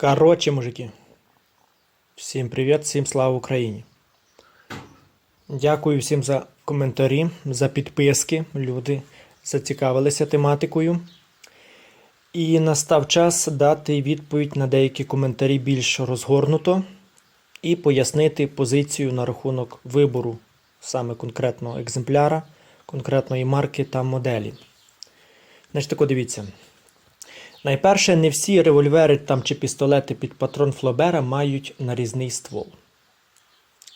Короче, мужики. Всім привіт, всім слава Україні. Дякую всім за коментарі, за підписки. Люди зацікавилися тематикою. І настав час дати відповідь на деякі коментарі більш розгорнуто і пояснити позицію на рахунок вибору саме конкретного екземпляра, конкретної марки та моделі. Значить, тако дивіться. Найперше, не всі револьвери там чи пістолети під патрон Флобера мають нарізний ствол.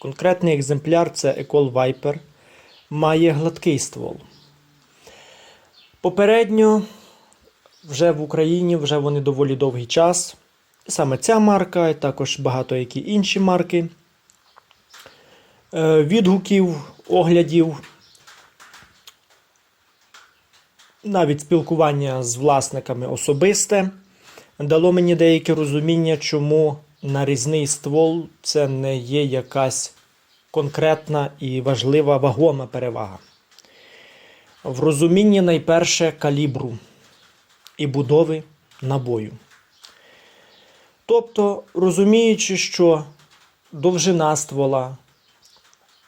Конкретний екземпляр це Ecol Viper, має гладкий ствол. Попередньо, вже в Україні, вже вони доволі довгий час. Саме ця марка, і також багато які інші марки. Е, Відгуків, оглядів навіть спілкування з власниками особисте дало мені деяке розуміння, чому нарізний ствол це не є якась конкретна і важлива вагома перевага. В розумінні найперше калібру і будови набою. Тобто, розуміючи, що довжина ствола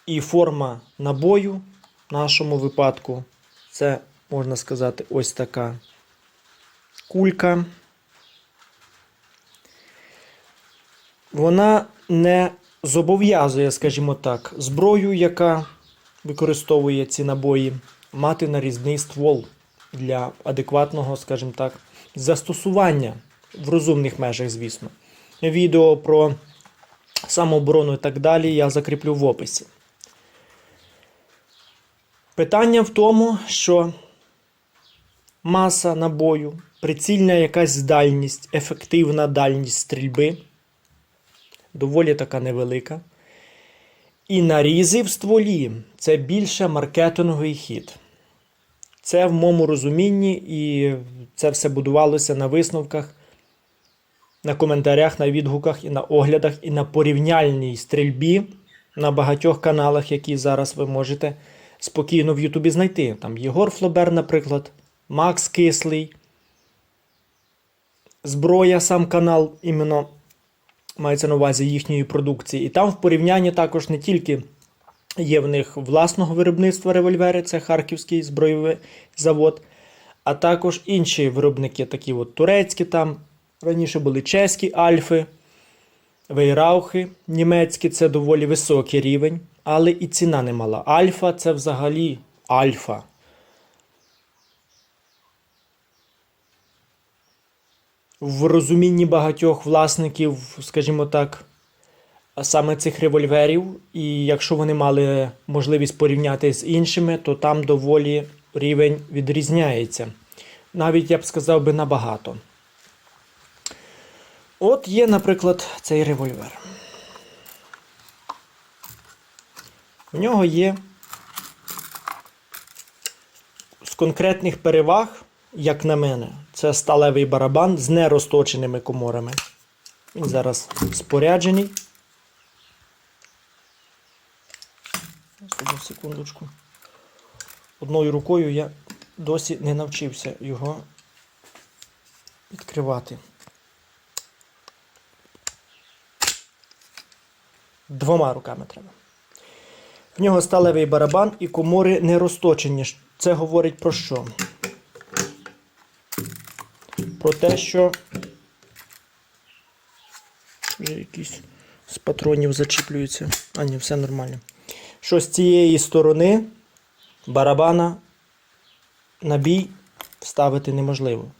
і форма набою в нашому випадку це можна сказати, ось така кулька. Вона не зобов'язує, скажімо так, зброю, яка використовує ці набої, мати нарізний ствол для адекватного, скажімо так, застосування в розумних межах, звісно. Відео про самооборону і так далі я закріплю в описі. Питання в тому, що маса набою, прицільна якась дальність, ефективна дальність стрільби доволі така невелика. І нарізи в стволі це більше маркетинговий хід. Це в моєму розумінні, і це все будувалося на висновках, на коментарях, на відгуках, і на оглядах, і на порівняльній стрільбі на багатьох каналах, які зараз ви можете спокійно в Ютубі знайти. Там Єгор Флобер, наприклад, Макс Кислий. Зброя, сам канал, іменно мається на увазі їхньої продукції. І там в порівнянні також не тільки є в них власного виробництва револьвери, це Харківський збройовий завод, а також інші виробники, такі от турецькі там. Раніше були чеські альфи, вейраухи німецькі це доволі високий рівень, але і ціна немала. Альфа це взагалі альфа. В розумінні багатьох власників, скажімо так, саме цих револьверів, і якщо вони мали можливість порівняти з іншими, то там доволі рівень відрізняється. Навіть я б сказав би набагато. От є, наприклад, цей револьвер. У нього є з конкретних переваг, як на мене, це сталевий барабан з нерозточеними коморами. Він зараз споряджений. Одну секундочку. Одною рукою я досі не навчився його відкривати. Двома руками треба. В нього сталевий барабан і комори не розточені. Це говорить про що? Про те, що вже якісь з патронів зачіплюються. А, ні, все нормально. Що з цієї сторони барабана набій вставити неможливо.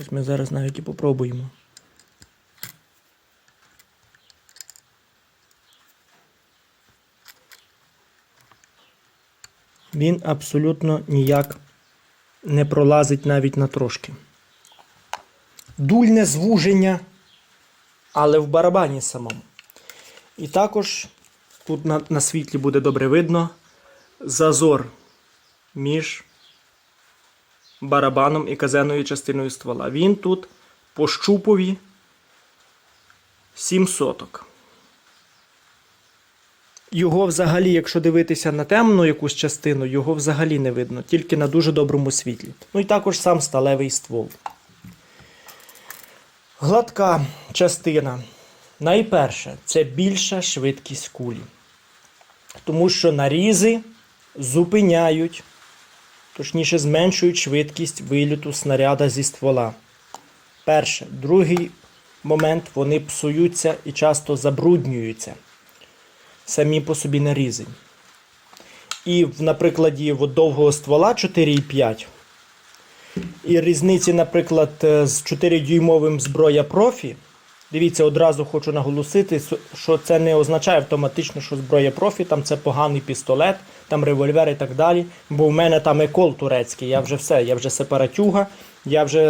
Ось ми зараз навіть і попробуємо. Він абсолютно ніяк не пролазить навіть на трошки. Дульне звуження, але в барабані самому. І також тут на, на світлі буде добре видно зазор між барабаном і казенною частиною ствола. Він тут по щупові 7 соток. Його взагалі, якщо дивитися на темну якусь частину, його взагалі не видно, тільки на дуже доброму світлі. Ну і також сам сталевий ствол. Гладка частина. Найперше, це більша швидкість кулі. Тому що нарізи зупиняють, точніше, зменшують швидкість виліту снаряда зі ствола. Перше. Другий момент вони псуються і часто забруднюються. Самі по собі нарізи. І в, прикладі довгого ствола 4,5. І різниці, наприклад, е, з 4-дюймовим зброя профі. Дивіться, одразу хочу наголосити, що це не означає автоматично, що зброя профі, там це поганий пістолет, там револьвер і так далі. Бо в мене там екол турецький, я вже все, я вже сепаратюга, я вже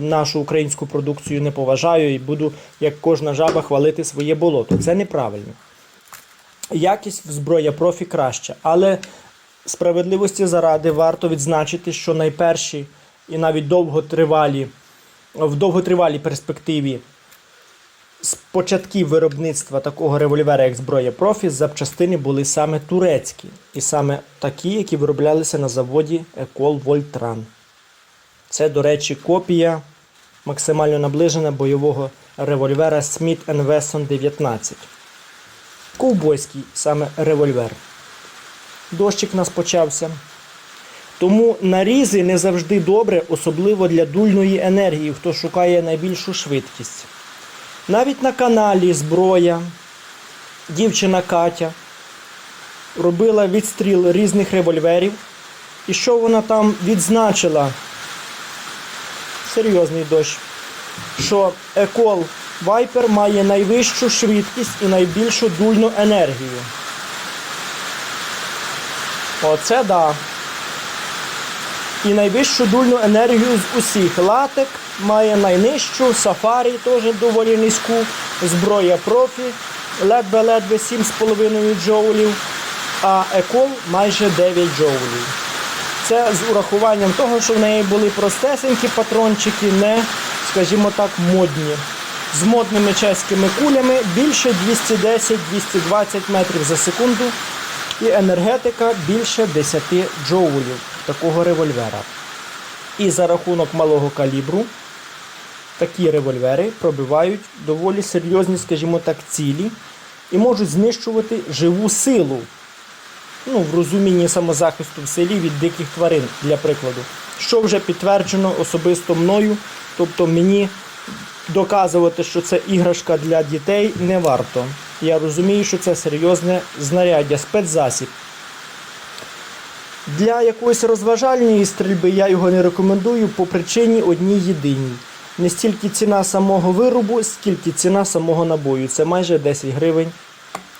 нашу українську продукцію не поважаю і буду, як кожна жаба, хвалити своє болото. Це неправильно. Якість в зброя профі краща, але справедливості заради варто відзначити, що найперші і навіть довготривалі, в довготривалій перспективі з початків виробництва такого револьвера, як зброя профі, запчастини були саме турецькі. І саме такі, які вироблялися на заводі Екол Вольтран. Це, до речі, копія максимально наближена бойового револьвера Smith Wesson 19. Ковбойський саме револьвер. Дощик у нас почався. Тому нарізи не завжди добре, особливо для дульної енергії, хто шукає найбільшу швидкість. Навіть на каналі Зброя дівчина Катя робила відстріл різних револьверів. І що вона там відзначила? Серйозний дощ. Що Екол Viper має найвищу швидкість і найбільшу дульну енергію. Оце да. І найвищу дульну енергію з усіх. Латек має найнижчу, сафарі теж доволі низьку, зброя профі, ледве-ледве 7,5 джоулів, а екол майже 9 джоулів. Це з урахуванням того, що в неї були простесенькі патрончики, не, скажімо так, модні. З модними чеськими кулями більше 210-220 метрів за секунду. І енергетика більше 10 джоулів такого револьвера. І за рахунок малого калібру такі револьвери пробивають доволі серйозні, скажімо так, цілі і можуть знищувати живу силу. Ну, в розумінні самозахисту в селі від диких тварин, для прикладу. Що вже підтверджено особисто мною, тобто мені доказувати, що це іграшка для дітей, не варто. Я розумію, що це серйозне знаряддя, спецзасіб. Для якоїсь розважальної стрільби я його не рекомендую по причині одній єдиній. Не стільки ціна самого виробу, скільки ціна самого набою. Це майже 10 гривень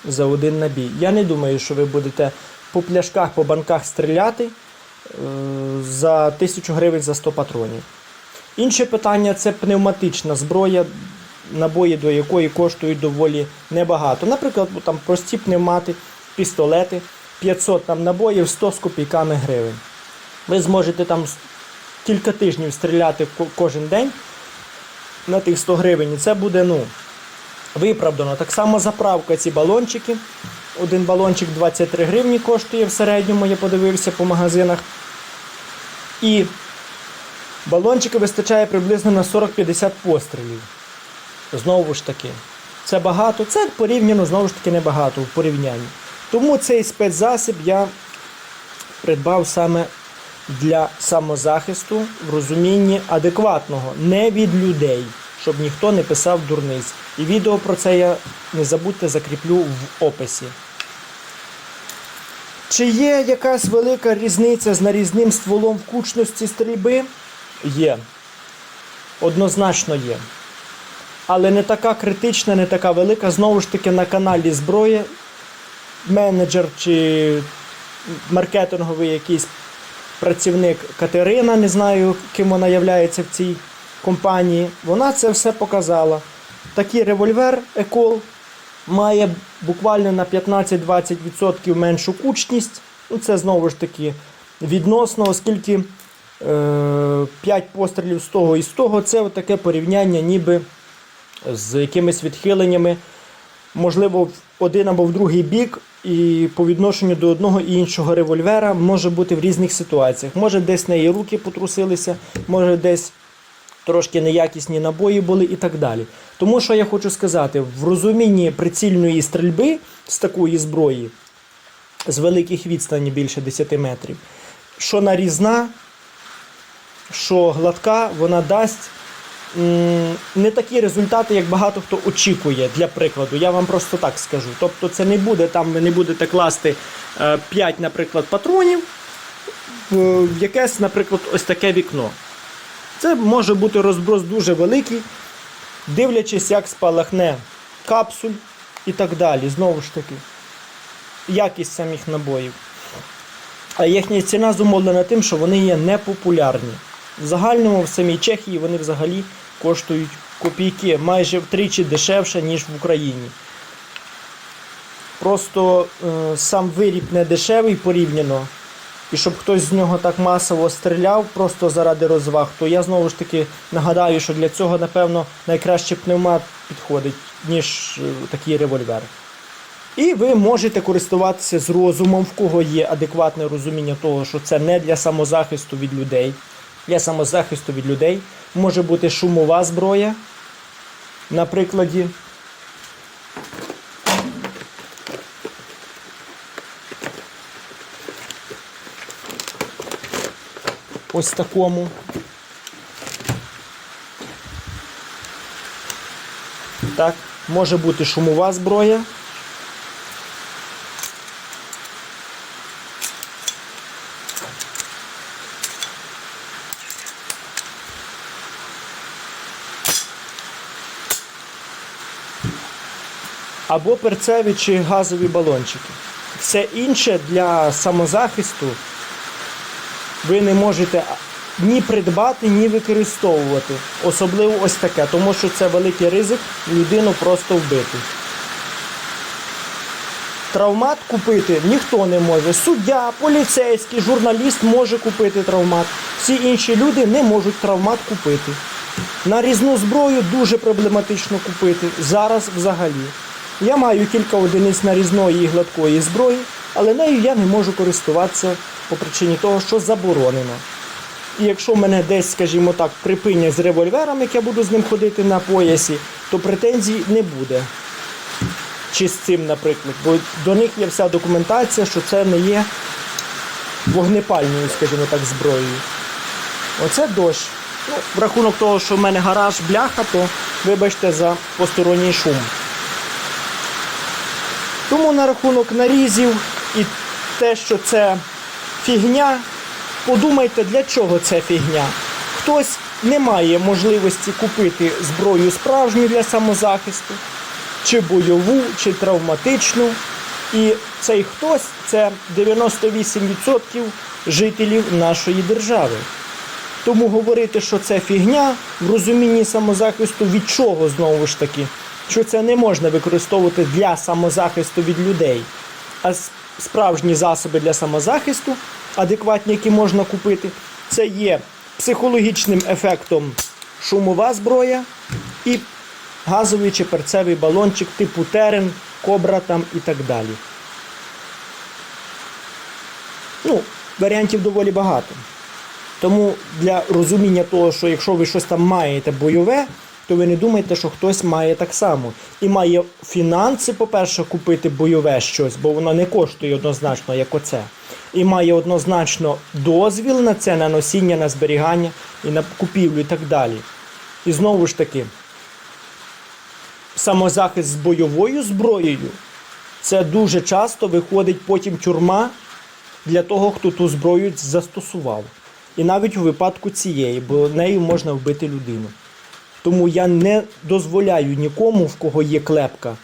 за один набій. Я не думаю, що ви будете по пляшках, по банках стріляти е, за 1000 гривень за 100 патронів. Інше питання це пневматична зброя, набої до якої коштують доволі небагато. Наприклад, ну, там прості пневмати, пістолети, 500 там набоїв, 100 з копійками гривень. Ви зможете там кілька тижнів стріляти кожен день на тих 100 гривень. І це буде ну, виправдано. Так само заправка ці балончики. Один балончик 23 гривні коштує в середньому, я подивився по магазинах. І балончика вистачає приблизно на 40-50 пострілів. Знову ж таки, це багато, це порівняно знову ж таки небагато в порівнянні. Тому цей спецзасіб я придбав саме для самозахисту в розумінні адекватного, не від людей, щоб ніхто не писав дурниць. І відео про це я не забудьте закріплю в описі. Чи є якась велика різниця з нарізним стволом в кучності стрільби? Є. Однозначно є. Але не така критична, не така велика. Знову ж таки, на каналі зброя менеджер чи маркетинговий якийсь працівник Катерина, не знаю, ким вона являється в цій компанії. Вона це все показала. Такий револьвер Екол має буквально на 15-20% меншу кучність. Ну, це знову ж таки відносно, оскільки 5 пострілів з того і з того це таке порівняння, ніби з якимись відхиленнями, можливо, в один або в другий бік, і по відношенню до одного і іншого револьвера може бути в різних ситуаціях. Може десь в неї руки потрусилися, може десь трошки неякісні набої були і так далі. Тому що я хочу сказати, в розумінні прицільної стрільби з такої зброї, з великих відстані більше 10 метрів, що нарізна, що гладка, вона дасть не такі результати, як багато хто очікує. Для прикладу, я вам просто так скажу. Тобто, це не буде там, ви не будете класти е, 5, наприклад, патронів в якесь, наприклад, ось таке вікно. Це може бути розброс дуже великий, дивлячись, як спалахне капсуль і так далі. Знову ж таки, якість самих набоїв. А їхня ціна зумовлена тим, що вони є непопулярні. В загальному в самій Чехії вони взагалі коштують копійки, майже втричі дешевше, ніж в Україні. Просто е, сам виріб не дешевий порівняно. І щоб хтось з нього так масово стріляв просто заради розваг, то я знову ж таки нагадаю, що для цього, напевно, найкраще пневмат підходить, ніж е, такий револьвер. І ви можете користуватися з розумом, в кого є адекватне розуміння того, що це не для самозахисту від людей. Для самозахисту від людей може бути шумова зброя. На прикладі. Ось такому. Так, може бути шумова зброя. Або перцеві чи газові балончики. Все інше для самозахисту ви не можете ні придбати, ні використовувати. Особливо ось таке, тому що це великий ризик людину просто вбити. Травмат купити ніхто не може. Суддя, поліцейський, журналіст може купити травмат. Всі інші люди не можуть травмат купити. Нарізну зброю дуже проблематично купити. Зараз взагалі. Я маю кілька одиниць нарізної і гладкої зброї, але нею я не можу користуватися по причині того, що заборонено. І якщо мене десь, скажімо так, припинять з револьвером, як я буду з ним ходити на поясі, то претензій не буде. Чи з цим, наприклад, бо до них є вся документація, що це не є вогнепальною, скажімо так, зброєю. Оце дощ. Ну, в рахунок того, що в мене гараж бляха, то вибачте за посторонній шум. Тому на рахунок нарізів і те, що це фігня, подумайте, для чого це фігня. Хтось не має можливості купити зброю справжню для самозахисту, чи бойову, чи травматичну. І цей хтось це 98% жителів нашої держави. Тому говорити, що це фігня в розумінні самозахисту від чого знову ж таки, що це не можна використовувати для самозахисту від людей, а справжні засоби для самозахисту, адекватні, які можна купити, це є психологічним ефектом шумова зброя і газовий чи перцевий балончик типу терен, кобра там і так далі. Ну, варіантів доволі багато. Тому для розуміння того, що якщо ви щось там маєте бойове, то ви не думайте, що хтось має так само. І має фінанси, по-перше, купити бойове щось, бо воно не коштує однозначно, як оце. І має однозначно дозвіл на це, на носіння, на зберігання і на купівлю і так далі. І знову ж таки, самозахист з бойовою зброєю це дуже часто виходить потім тюрма для того, хто ту зброю застосував. І навіть у випадку цієї, бо нею можна вбити людину. Тому я не дозволяю нікому, в кого є клепка,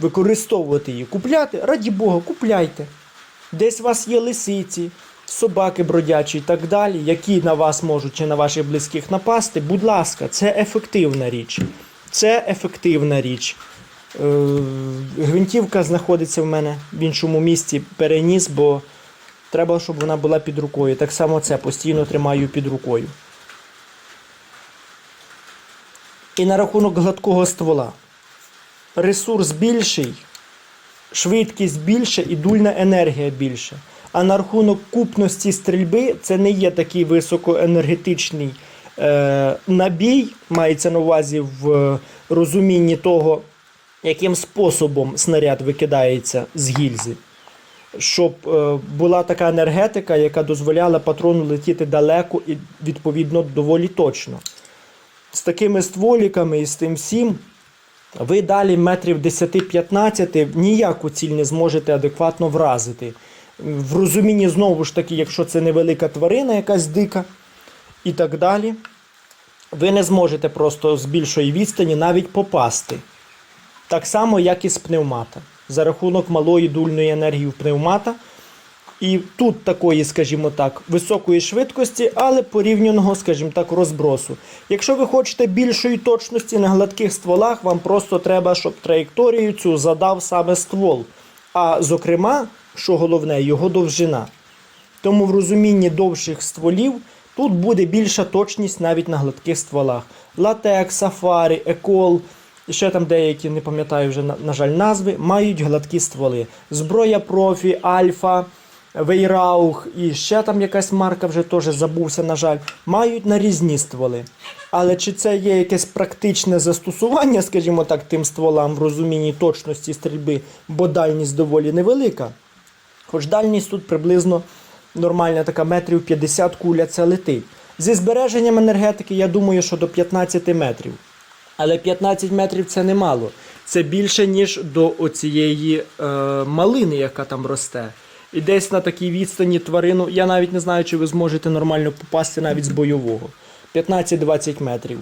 використовувати її. Купляти, раді Бога, купляйте. Десь у вас є лисиці, собаки бродячі і так далі, які на вас можуть чи на ваших близьких напасти. Будь ласка, це ефективна річ. Це ефективна річ. Е, Гвинтівка знаходиться в мене в іншому місці, переніс, бо треба, щоб вона була під рукою. Так само це постійно тримаю під рукою. І на рахунок гладкого ствола. Ресурс більший, швидкість більша і дульна енергія більша. А на рахунок купності стрільби це не є такий високоенергетичний Е, набій мається на увазі в розумінні того, яким способом снаряд викидається з гільзи. Щоб е, була така енергетика, яка дозволяла патрону летіти далеко і відповідно доволі точно. З такими стволіками і з тим всім, ви далі метрів 10-15 ніяку ціль не зможете адекватно вразити. В розумінні, знову ж таки, якщо це невелика тварина, якась дика і так далі, ви не зможете просто з більшої відстані навіть попасти. Так само, як і з пневмата. За рахунок малої дульної енергії в пневмата. І тут такої, скажімо так, високої швидкості, але порівняного, скажімо так, розбросу. Якщо ви хочете більшої точності на гладких стволах, вам просто треба, щоб траєкторію цю задав саме ствол. А зокрема, що головне, його довжина. Тому в розумінні довших стволів тут буде більша точність навіть на гладких стволах. Латекс, сафарі, екол, і ще там деякі, не пам'ятаю вже, на жаль, назви, мають гладкі стволи. Зброя профі, альфа, вейраух і ще там якась марка, вже теж забувся, на жаль, мають нарізні стволи. Але чи це є якесь практичне застосування, скажімо так, тим стволам в розумінні точності стрільби, бо дальність доволі невелика. Хоч дальність тут приблизно нормальна така метрів 50 куля це летить. Зі збереженням енергетики, я думаю, що до 15 метрів. Але 15 метрів це немало. Це більше, ніж до оцієї е, малини, яка там росте. І десь на такій відстані тварину, я навіть не знаю, чи ви зможете нормально попасти навіть з бойового. 15-20 метрів.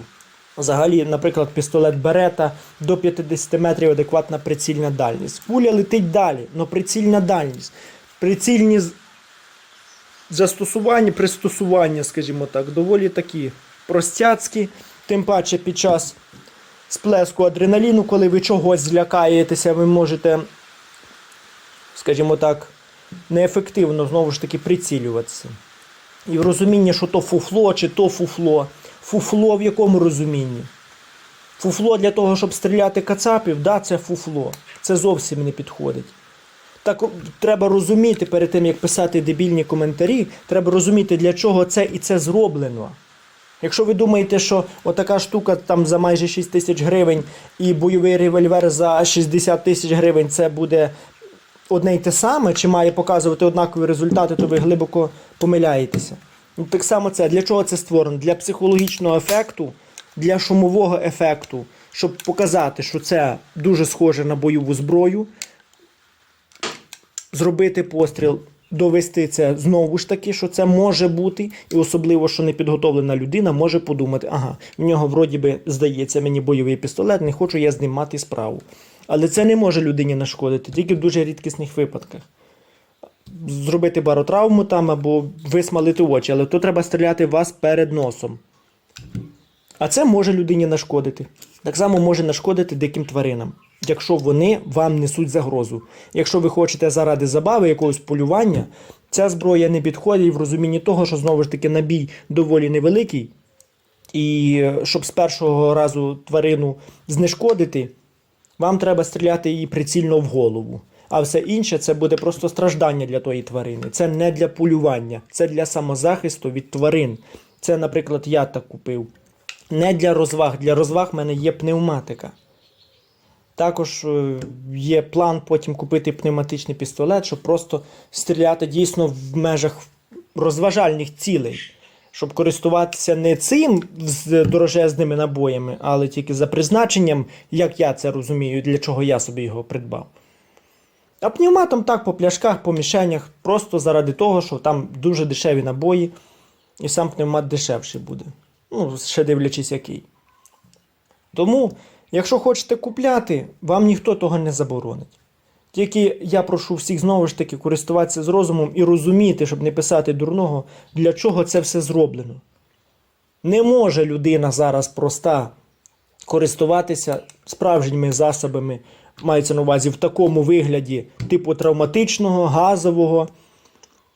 Взагалі, наприклад, пістолет Берета до 50 метрів адекватна прицільна дальність. Пуля летить далі, але прицільна дальність. Прицільні застосування, пристосування, скажімо так, доволі такі простяцькі, тим паче під час сплеску адреналіну, коли ви чогось злякаєтеся, ви можете, скажімо так, неефективно знову ж таки прицілюватися. І в розумінні, що то фуфло чи то фуфло. Фуфло в якому розумінні? Фуфло для того, щоб стріляти кацапів, да, це фуфло. Це зовсім не підходить. Так треба розуміти перед тим, як писати дебільні коментарі, треба розуміти, для чого це і це зроблено. Якщо ви думаєте, що отака штука там за майже 6 тисяч гривень і бойовий револьвер за 60 тисяч гривень це буде одне й те саме, чи має показувати однакові результати, то ви глибоко помиляєтеся. Ну, так само це для чого це створено? Для психологічного ефекту, для шумового ефекту, щоб показати, що це дуже схоже на бойову зброю, зробити постріл, довести це знову ж таки, що це може бути, і особливо, що непідготовлена людина може подумати, ага, в нього вроді би здається мені бойовий пістолет, не хочу я з ним мати справу. Але це не може людині нашкодити, тільки в дуже рідкісних випадках. Зробити баротравму там або висмалити очі, але то треба стріляти вас перед носом. А це може людині нашкодити. Так само може нашкодити диким тваринам, якщо вони вам несуть загрозу. Якщо ви хочете заради забави якогось полювання, ця зброя не підходить в розумінні того, що знову ж таки набій доволі невеликий. І е, щоб з першого разу тварину знешкодити, вам треба стріляти її прицільно в голову. А все інше це буде просто страждання для тої тварини. Це не для полювання, це для самозахисту від тварин. Це, наприклад, я так купив. Не для розваг. Для розваг в мене є пневматика. Також е, є план потім купити пневматичний пістолет, щоб просто стріляти дійсно в межах розважальних цілей. Щоб користуватися не цим з дорожезними набоями, але тільки за призначенням, як я це розумію, для чого я собі його придбав. А пневматом так по пляшках, по мішенях, просто заради того, що там дуже дешеві набої, і сам пневмат дешевший буде. Ну, ще дивлячись який. Тому, якщо хочете купляти, вам ніхто того не заборонить. Тільки я прошу всіх знову ж таки користуватися з розумом і розуміти, щоб не писати дурного, для чого це все зроблено. Не може людина зараз проста користуватися справжніми засобами, мається на увазі в такому вигляді, типу травматичного, газового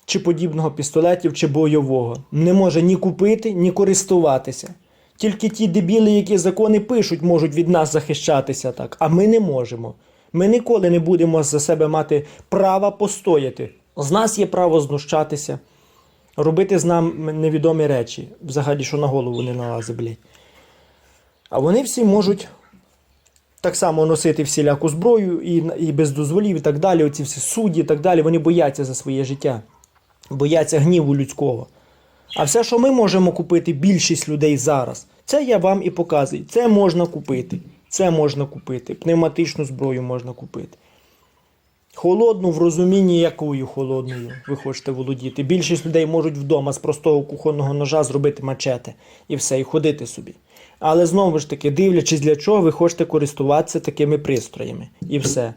чи подібного пістолетів чи бойового. Не може ні купити, ні користуватися. Тільки ті дебіли, які закони пишуть, можуть від нас захищатися так, а ми не можемо. Ми ніколи не будемо за себе мати права постояти. З нас є право знущатися. робити з нами невідомі речі, взагалі, що на голову не налазить, блядь. А вони всі можуть так само носити всіляку зброю і, і без дозволів, і так далі. Оці всі судді, і так далі. Вони бояться за своє життя, бояться гніву людського. А все, що ми можемо купити, більшість людей зараз, це я вам і показую. Це можна купити. Це можна купити. Пневматичну зброю можна купити. Холодну в розумінні, якою холодною ви хочете володіти. Більшість людей можуть вдома з простого кухонного ножа зробити мачете і все, і ходити собі. Але знову ж таки, дивлячись, для чого ви хочете користуватися такими пристроями. І все.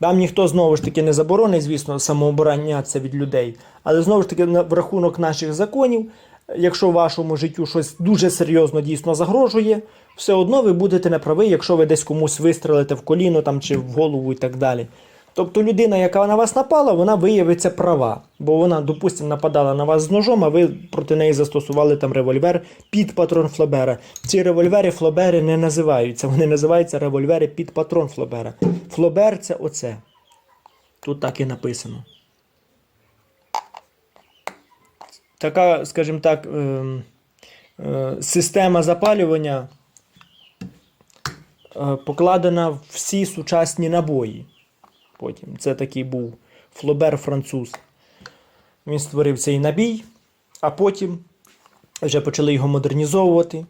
Вам ніхто знову ж таки не заборонить, звісно, самооборонятися від людей. Але знову ж таки, в рахунок наших законів, якщо вашому життю щось дуже серйозно дійсно загрожує, все одно ви будете неправі, якщо ви десь комусь вистрелите в коліно там, чи в голову і так далі. Тобто людина, яка на вас напала, вона виявиться права. Бо вона, допустимо, нападала на вас з ножом, а ви проти неї застосували там револьвер під патрон Флобера. Ці револьвери Флобери не називаються. Вони називаються револьвери під патрон Флобера. Флобер це оце. Тут так і написано. Така, скажімо так, ем, е, система запалювання е, покладена в всі сучасні набої. Потім це такий був флобер француз. Він створив цей набій, а потім вже почали його модернізовувати.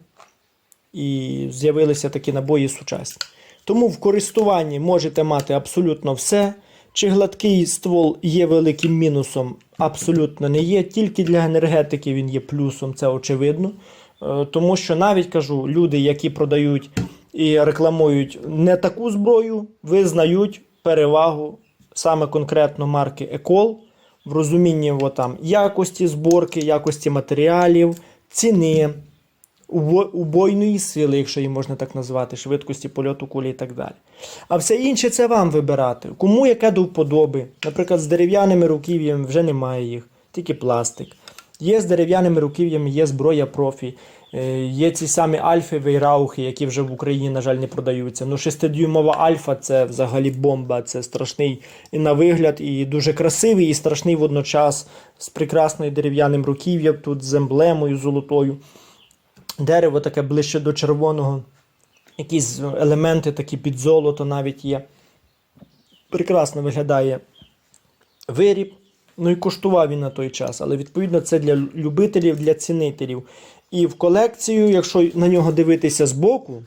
І з'явилися такі набої сучасні. Тому в користуванні можете мати абсолютно все. Чи гладкий ствол є великим мінусом? Абсолютно не є. Тільки для енергетики він є плюсом, це очевидно. Е, Тому що навіть кажу, люди, які продають і рекламують не таку зброю, визнають перевагу саме конкретно марки Екол в розумінні о, там, якості зборки, якості матеріалів, ціни, убойної сили, якщо її можна так назвати, швидкості польоту кулі і так далі. А все інше це вам вибирати. Кому яке до вподоби. Наприклад, з дерев'яними руків'ями вже немає їх, тільки пластик. Є з дерев'яними руків'ями, є зброя профі, е, є ці самі альфи вейраухи, які вже в Україні, на жаль, не продаються. Ну, 6-дюймова альфа це взагалі бомба, це страшний і на вигляд, і дуже красивий, і страшний водночас, з прекрасною дерев'яним руків'ям, тут з емблемою золотою. Дерево таке ближче до червоного, якісь елементи такі під золото навіть є. Прекрасно виглядає виріб. Ну і коштував він на той час, але відповідно це для любителів, для цінителів. І в колекцію, якщо на нього дивитися збоку,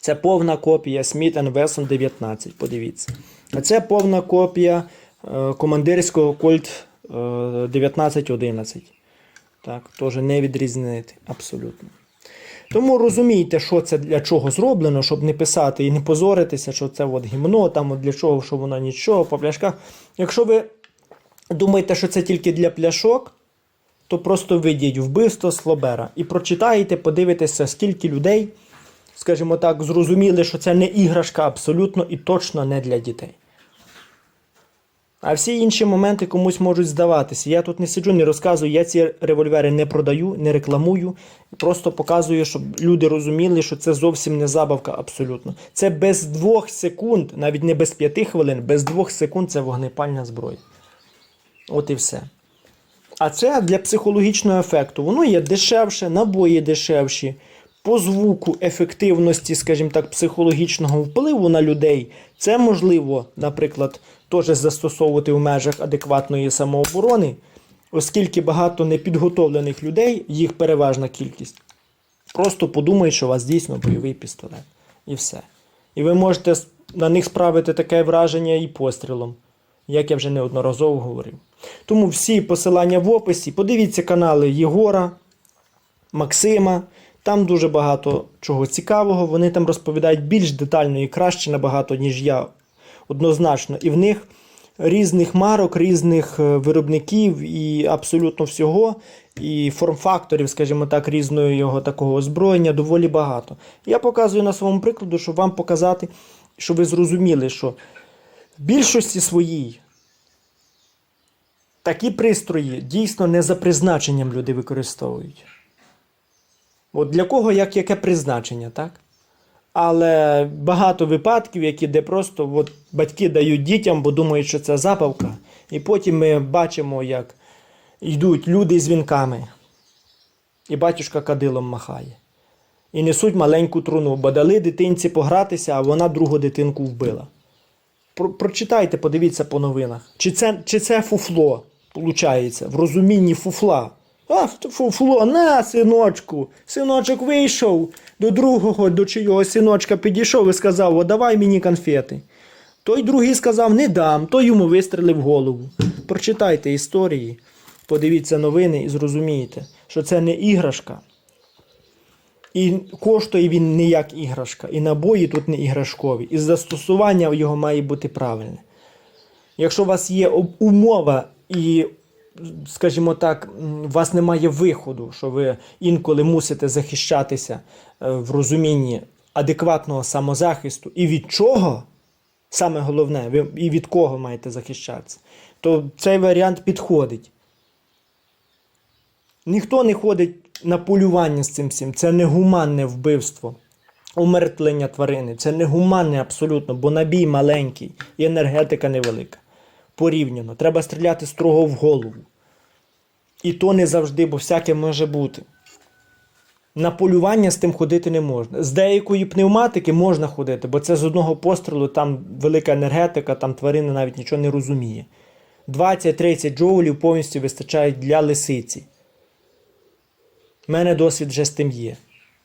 це повна копія Smith Wesson 19. Подивіться. А це повна копія е, командирського Colt е, 1911. Так, теж не відрізнити абсолютно. Тому розумійте, що це для чого зроблено, щоб не писати і не позоритися, що це от гімно, там от для чого, що воно нічого, по пляшках. Якщо ви думаєте, що це тільки для пляшок, то просто вийдіть вбивство Слобера і прочитаєте, подивитеся, скільки людей, скажімо так, зрозуміли, що це не іграшка абсолютно і точно не для дітей. А всі інші моменти комусь можуть здаватися. Я тут не сиджу, не розказую, я ці револьвери не продаю, не рекламую. Просто показую, щоб люди розуміли, що це зовсім не забавка абсолютно. Це без двох секунд, навіть не без п'яти хвилин, без двох секунд це вогнепальна зброя. От і все. А це для психологічного ефекту. Воно є дешевше, набої дешевші. По звуку ефективності, скажімо так, психологічного впливу на людей, це можливо, наприклад, теж застосовувати в межах адекватної самооборони, оскільки багато непідготовлених людей, їх переважна кількість, просто подумають, що у вас дійсно бойовий пістолет. І все. І ви можете на них справити таке враження і пострілом, як я вже неодноразово говорив. Тому всі посилання в описі. Подивіться канали Єгора, Максима. Там дуже багато чого цікавого. Вони там розповідають більш детально і краще набагато, ніж я. Однозначно. І в них різних марок, різних е, виробників і абсолютно всього. І форм-факторів, скажімо так, різного його такого озброєння доволі багато. Я показую на своєму прикладу, щоб вам показати, щоб ви зрозуміли, що в більшості своїй такі пристрої дійсно не за призначенням люди використовують. От для кого як яке призначення, так? Але багато випадків, які де просто от, батьки дають дітям, бо думають, що це забавка. І потім ми бачимо, як йдуть люди з вінками, і батюшка кадилом махає. І несуть маленьку труну, бо дали дитинці погратися, а вона другу дитинку вбила. Про, прочитайте, подивіться по новинах. Чи це, чи це фуфло, виходить, в розумінні фуфла. А, фуфло, на, синочку. Синочок вийшов до другого, до чийого синочка підійшов і сказав: О, давай мені конфети. Той другий сказав, не дам, той йому вистрелив голову. Прочитайте історії, подивіться новини і зрозумієте, що це не іграшка. І коштує він не як іграшка. І набої тут не іграшкові. І застосування його має бути правильне. Якщо у вас є умова і, скажімо так, у вас немає виходу, що ви інколи мусите захищатися е, в розумінні адекватного самозахисту, і від чого, саме головне, ви і від кого маєте захищатися, то цей варіант підходить. Ніхто не ходить на полювання з цим всім. Це негуманне вбивство. Умертвлення тварини. Це негуманне абсолютно, бо набій маленький і енергетика невелика. Порівняно. Треба стріляти строго в голову. І то не завжди, бо всяке може бути. На полювання з тим ходити не можна. З деякої пневматики можна ходити, бо це з одного пострілу, там велика енергетика, там тварина навіть нічого не розуміє. 20-30 джоулів повністю вистачають для лисиці. У мене досвід вже з тим є.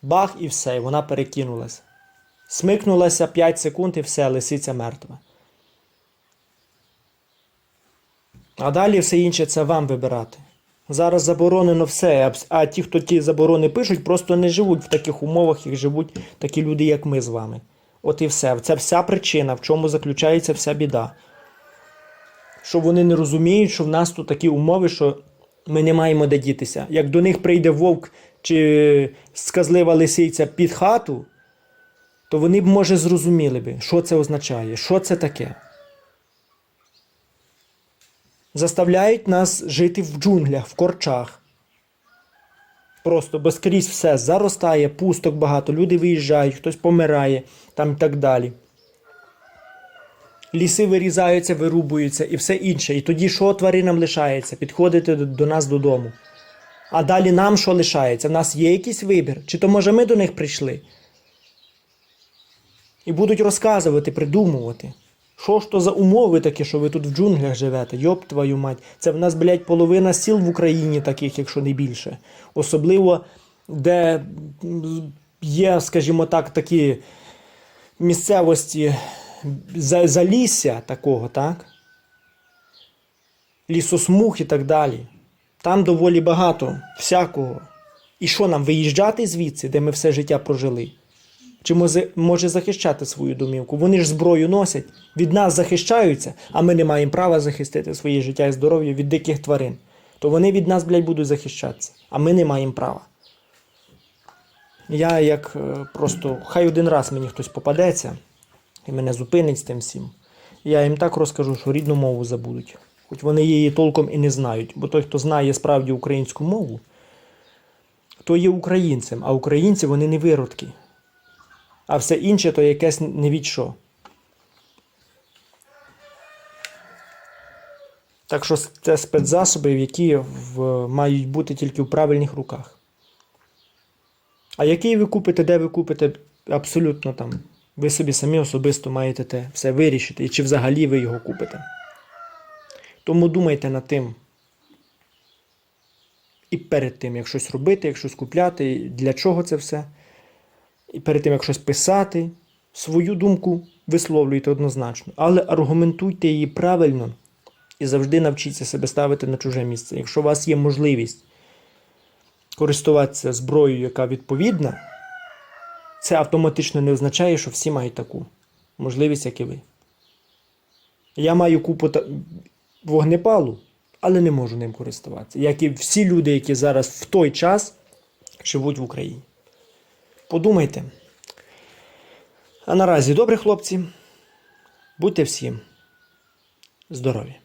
Бах і все, вона перекинулася. Смикнулася 5 секунд і все, лисиця мертва. А далі все інше це вам вибирати. Зараз заборонено все, а ті, хто ті заборони пишуть, просто не живуть в таких умовах, як живуть такі люди, як ми з вами. От і все. Це вся причина, в чому заключається вся біда. Що вони не розуміють, що в нас тут такі умови, що ми не маємо де дітися. Як до них прийде вовк чи сказлива лисиця під хату, то вони б, може, зрозуміли би, що це означає, що це таке. Заставляють нас жити в джунглях, в корчах. Просто бо скрізь все заростає, пусток багато, люди виїжджають, хтось помирає там і так далі. Ліси вирізаються, вирубуються і все інше. І тоді що тваринам лишається? Підходити до, нас додому. А далі нам що лишається? В нас є якийсь вибір? Чи то може ми до них прийшли? І будуть розказувати, придумувати. Що ж то за умови такі, що ви тут в джунглях живете? Йоп твою мать. Це в нас, блядь, половина сіл в Україні таких, якщо не більше. Особливо, де є, скажімо так, такі місцевості за- залісся такого, так? Лісосмуг і так далі. Там доволі багато всякого. І що нам виїжджати звідси, де ми все життя прожили? Чи може, захищати свою домівку? Вони ж зброю носять, від нас захищаються, а ми не маємо права захистити своє життя і здоров'я від диких тварин. То вони від нас, блядь, будуть захищатися, а ми не маємо права. Я як е, просто, хай один раз мені хтось попадеться і мене зупинить з тим всім. Я їм так розкажу, що рідну мову забудуть. Хоч вони її толком і не знають. Бо той, хто знає справді українську мову, то є українцем, а українці вони не виродки. А все інше то якесь не від що. Так що це спецзасоби, які в, мають бути тільки в правильних руках. А який ви купите, де ви купите, абсолютно там. Ви собі самі особисто маєте те все вирішити, і чи взагалі ви його купите. Тому думайте над тим. І перед тим, як щось робити, як щось купляти, для чого це все. І перед тим, як щось писати, свою думку висловлюйте однозначно, але аргументуйте її правильно і завжди навчіться себе ставити на чуже місце. Якщо у вас є можливість користуватися зброєю, яка відповідна, це автоматично не означає, що всі мають таку можливість, як і ви. Я маю купу вогнепалу, але не можу ним користуватися. Як і всі люди, які зараз в той час живуть в Україні. Подумайте. А наразі добрі хлопці. Будьте всім здорові!